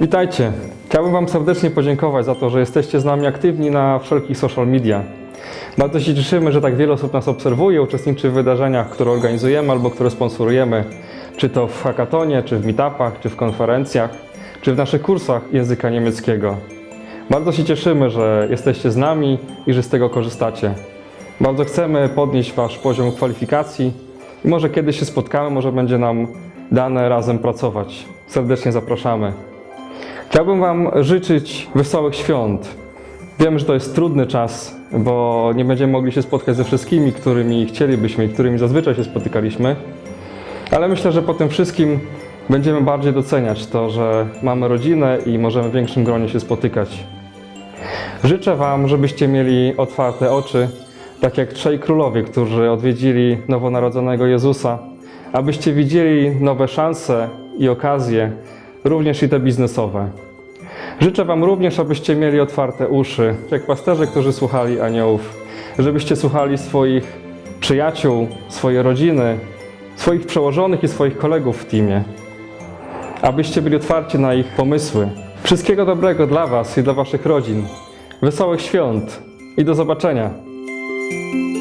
Witajcie. Chciałbym Wam serdecznie podziękować za to, że jesteście z nami aktywni na wszelkich social media. Bardzo się cieszymy, że tak wiele osób nas obserwuje, uczestniczy w wydarzeniach, które organizujemy albo które sponsorujemy, czy to w hackatonie, czy w meetupach, czy w konferencjach, czy w naszych kursach języka niemieckiego. Bardzo się cieszymy, że jesteście z nami i że z tego korzystacie. Bardzo chcemy podnieść Wasz poziom kwalifikacji i może kiedyś się spotkamy, może będzie nam dane razem pracować. Serdecznie zapraszamy. Chciałbym Wam życzyć wesołych świąt. Wiem, że to jest trudny czas, bo nie będziemy mogli się spotkać ze wszystkimi, którymi chcielibyśmy i którymi zazwyczaj się spotykaliśmy. Ale myślę, że po tym wszystkim będziemy bardziej doceniać to, że mamy rodzinę i możemy w większym gronie się spotykać. Życzę Wam, żebyście mieli otwarte oczy, tak jak trzej królowie, którzy odwiedzili nowonarodzonego Jezusa, abyście widzieli nowe szanse i okazje, również i te biznesowe. Życzę Wam również, abyście mieli otwarte uszy, jak pasterze, którzy słuchali aniołów, żebyście słuchali swoich przyjaciół, swojej rodziny, swoich przełożonych i swoich kolegów w teamie, abyście byli otwarci na ich pomysły. Wszystkiego dobrego dla Was i dla Waszych rodzin. Wesołych świąt i do zobaczenia. you